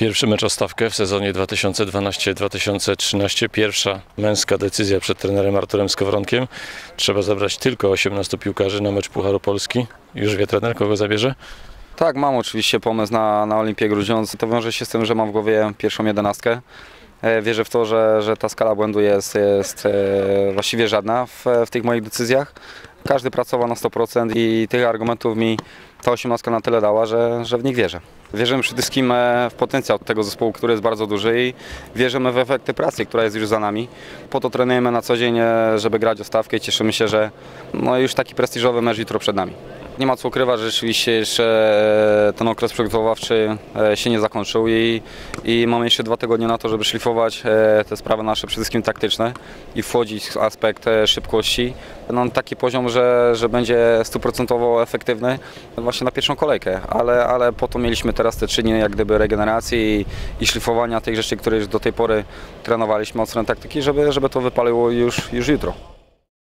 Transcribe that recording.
Pierwszy mecz o stawkę w sezonie 2012-2013. Pierwsza męska decyzja przed trenerem Arturem Skowronkiem. Trzeba zabrać tylko 18 piłkarzy na mecz Pucharu Polski. Już wie trener, kogo zabierze? Tak, mam oczywiście pomysł na, na Olimpię Grudziądz. To wiąże się z tym, że mam w głowie pierwszą jedenastkę. E, Wierzę w to, że, że ta skala błędu jest, jest e, właściwie żadna w, w tych moich decyzjach. Każdy pracował na 100% i tych argumentów mi ta osiemnastka na tyle dała, że, że w nich wierzę. Wierzymy przede wszystkim e, w potencjał tego zespołu, który jest bardzo duży i wierzymy w efekty pracy, która jest już za nami. Po to trenujemy na co dzień, e, żeby grać o stawkę i cieszymy się, że no już taki prestiżowy mecz jutro przed nami. Nie ma co ukrywać, że rzeczywiście jeszcze e, ten okres przygotowawczy e, się nie zakończył i, i mamy jeszcze dwa tygodnie na to, żeby szlifować e, te sprawy nasze przede wszystkim taktyczne i wchodzić w aspekt szybkości na taki poziom, że, że będzie stuprocentowo efektywny właśnie na pierwszą kolejkę, ale, ale po to mieliśmy teraz te trzy dni jak gdyby regeneracji i, i szlifowania tych rzeczy, które już do tej pory trenowaliśmy od strony taktyki, żeby, żeby to wypaliło już, już jutro.